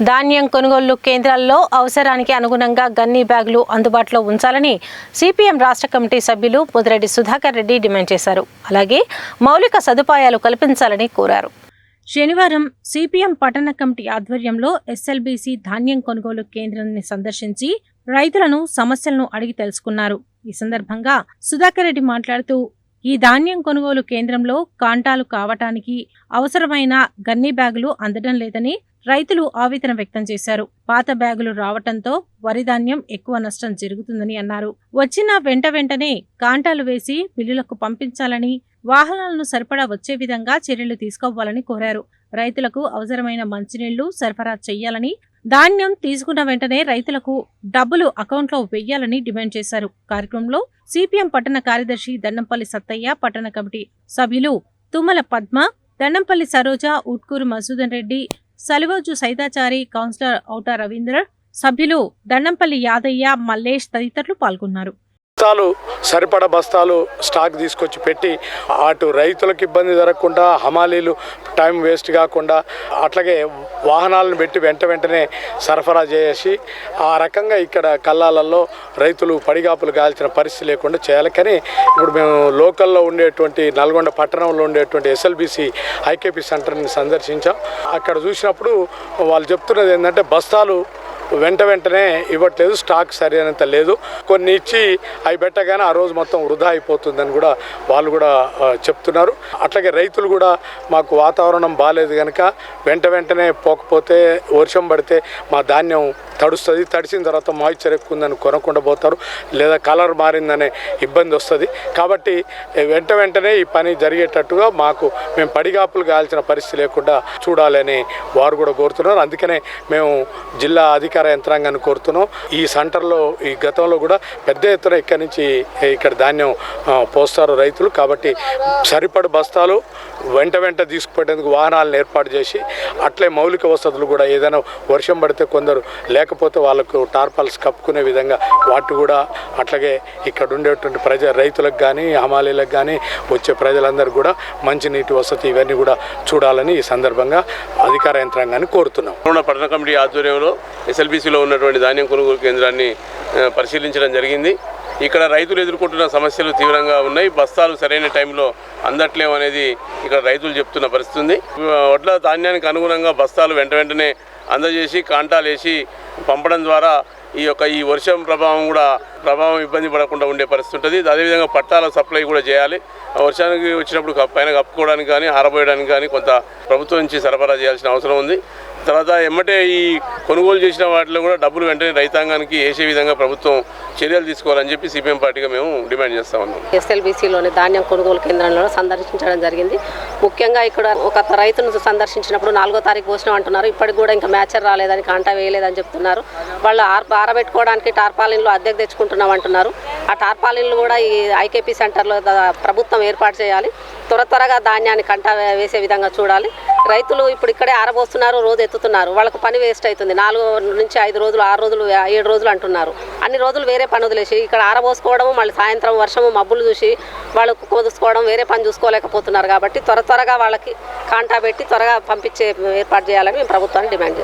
ధాన్యం కొనుగోలు కేంద్రాల్లో అవసరానికి అనుగుణంగా గన్నీ బ్యాగులు అందుబాటులో ఉంచాలని సిపిఎం రాష్ట్ర కమిటీ సభ్యులు ముదిరెడ్డి సుధాకర్ రెడ్డి డిమాండ్ చేశారు. అలాగే మౌలిక సదుపాయాలు కల్పించాలని కోరారు. శనివారం సిపిఎం పట్టణ కమిటీ ఆధ్వర్యంలో ఎస్ఎల్బిసి ధాన్యం కొనుగోలు కేంద్రాన్ని సందర్శించి రైతులను సమస్యలను అడిగి తెలుసుకున్నారు. ఈ సందర్భంగా సుధాకర్ రెడ్డి మాట్లాడుతూ ఈ ధాన్యం కొనుగోలు కేంద్రంలో కాంటాలు కావటానికి అవసరమైన గన్నీ బ్యాగులు అందడం లేదని రైతులు ఆవేదన వ్యక్తం చేశారు. పాత బ్యాగులు రావటంతో వరి ధాన్యం ఎక్కువ నష్టం జరుగుతుందని అన్నారు. వచ్చిన వెంట వెంటనే కాంటాలు వేసి బిల్లులకు పంపించాలని వాహనాలను సరిపడా వచ్చే విధంగా చర్యలు తీసుకోవాలని కోరారు. రైతులకు అవసరమైన మంచినీళ్ళు సరఫరా చేయాలని ధాన్యం తీసుకున్న వెంటనే రైతులకు డబ్బులు అకౌంట్లో వెయ్యాలని డిమాండ్ చేశారు. కార్యక్రమంలో సిపిఎం పట్టణ కార్యదర్శి దండంపల్లి సత్తయ్య పట్టణ కమిటీ సభ్యులు తుమ్మల పద్మ దండంపల్లి సరోజ ఉట్కూరు మసూదన్ రెడ్డి సలివోజు సైతాచారి కౌన్సిలర్ ఔటా రవీందర్ సభ్యులు దండంపల్లి యాదయ్య మల్లేష్ తదితరులు పాల్గొన్నారు. బస్తాలు సరిపడ బస్తాలు స్టాక్ తీసుకొచ్చి పెట్టి అటు రైతులకు ఇబ్బంది జరగకుండా హమాలీలు టైం వేస్ట్ కాకుండా అట్లాగే వాహనాలను పెట్టి వెంట వెంటనే సరఫరా చేసి ఆ రకంగా ఇక్కడ కల్లాలలో రైతులు పడిగాపులు కాల్చిన పరిస్థితి లేకుండా చేయాలి. కానీ ఇప్పుడు మేము లోకల్లో ఉండేటువంటి నల్గొండ పట్టణంలో ఉండేటువంటి ఎస్ఎల్బిసి ఐకేపీ సెంటర్ని సందర్శించాం. అక్కడ చూసినప్పుడు వాళ్ళు చెప్తున్నది ఏంటంటే బస్తాలు వెంట వెంటనే ఇవ్వట్లేదు స్టాక్ సరైనంత లేదు. కొన్ని ఇచ్చి అవి పెట్టగానే ఆ రోజు మొత్తం వృధా అయిపోతుందని కూడా వాళ్ళు కూడా చెప్తున్నారు. అట్లాగే రైతులు కూడా మాకు వాతావరణం బాగాలేదు కనుక వెంట వెంటనే పోకపోతే వర్షం పడితే మా ధాన్యం తడుస్తుంది. తడిసిన తర్వాత మాయిశ్చర్ ఎక్కువ ఉందని కొనకుండా పోతారు. లేదా కలర్ మారిందనే ఇబ్బంది వస్తుంది. కాబట్టి వెంట వెంటనే ఈ పని జరిగేటట్టుగా మాకు మేము పడిగాపులు కాల్చిన పరిస్థితి లేకుండా చూడాలని వారు కూడా కోరుతున్నారు. అందుకనే మేము జిల్లా అధిక అధికార యంత్రాంగాన్ని కోరుతున్నాం. ఈ సెంటర్లో ఈ గతంలో కూడా పెద్ద ఎత్తున ఇక్కడి నుంచి ఇక్కడ ధాన్యం పోస్తారు రైతులు. కాబట్టి సరిపడ బస్తాలు వెంట వెంట తీసుకుపోయేందుకు వాహనాలను ఏర్పాటు చేసి అట్లే మౌలిక వసతులు కూడా ఏదైనా వర్షం పడితే కొందరు లేకపోతే వాళ్ళకు టార్పాల్స్ కప్పుకునే విధంగా వాటి కూడా అట్లాగే ఇక్కడ ఉండేటువంటి ప్రజ రైతులకు కానీ హమాలీలకు కానీ వచ్చే ప్రజలందరూ కూడా మంచినీటి వసతి ఇవన్నీ కూడా చూడాలని ఈ సందర్భంగా అధికార యంత్రాంగాన్ని కోరుతున్నాం. కరోనా పట్టణ కమిటీ ఆధ్వర్యంలో ఎస్ఎల్బీసీలో ఉన్నటువంటి ధాన్యం కొనుగోలు కేంద్రాన్ని పరిశీలించడం జరిగింది. ఇక్కడ రైతులు ఎదుర్కొంటున్న సమస్యలు తీవ్రంగా ఉన్నాయి. బస్తాలు సరైన టైంలో అందట్లేవు అనేది ఇక్కడ రైతులు చెప్తున్న పరిస్థితి ఉంది వడ్ల ధాన్యానికి అనుగుణంగా బస్తాలు వెంట వెంటనే అందజేసి కాంటాలు వేసి పంపడం ద్వారా ఈ యొక్క ఈ వర్షం ప్రభావం కూడా ప్రభావం ఇబ్బంది పడకుండా ఉండే పరిస్థితి ఉంటుంది. అదేవిధంగా పట్టాల సప్లై కూడా చేయాలి. ఆ వర్షానికి వచ్చినప్పుడు పైన కప్పుకోవడానికి కానీ ఆరబోయడానికి కానీ కొంత ప్రభుత్వం నుంచి సరఫరా చేయాల్సిన అవసరం ఉంది. తర్వాత ఎమ్మటే ఈ కొనుగోలు చేసిన వాటిలో కూడా డబ్బులు వెంటనే రైతాంగానికి వేసే విధంగా ప్రభుత్వం చర్యలు తీసుకోవాలని చెప్పి సిపిఎం పార్టీగా మేము డిమాండ్ చేస్తా ఉన్నాం. ఎస్ఎల్బీసీలోని ధాన్యం కొనుగోలు కేంద్రంలో సందర్శించడం జరిగింది. ముఖ్యంగా ఇక్కడ ఒక రైతును సందర్శించినప్పుడు నాలుగో తారీఖు పోసినాం అంటున్నారు. ఇప్పటికి కూడా ఇంకా మ్యాచర్ రాలేదని కాంటా వేయలేదని చెప్తున్నారు. వాళ్ళు ఆర్ ఆరబెట్టుకోవడానికి టార్పాలిన్లు అద్దెకు తెచ్చుకుంటున్నాం అంటున్నారు. ఆ టార్పాలిన్లు కూడా ఈ ఐకేపీ సెంటర్లో ప్రభుత్వం ఏర్పాటు చేయాలి. త్వర త్వరగా ధాన్యాన్ని కంట వేసే విధంగా చూడాలి. రైతులు ఇప్పుడు ఇక్కడే ఆరబోస్తున్నారు రోజు ఎత్తుతున్నారు. వాళ్ళకు పని వేస్ట్ అవుతుంది. నాలుగు నుంచి ఐదు రోజులు ఆరు రోజులు ఏడు రోజులు అంటున్నారు. అన్ని రోజులు వేరే పని వదిలేసి ఇక్కడ ఆరబోసుకోవడం మళ్ళీ సాయంత్రం వర్షము మబ్బులు చూసి వాళ్ళు కుదుసుకోవడం వేరే పని చూసుకోలేకపోతున్నారు. కాబట్టి త్వర త్వరగా వాళ్ళకి కాంటా పెట్టి త్వరగా పంపించే ఏర్పాటు చేయాలని మేము ప్రభుత్వాన్ని డిమాండ్ చేస్తాం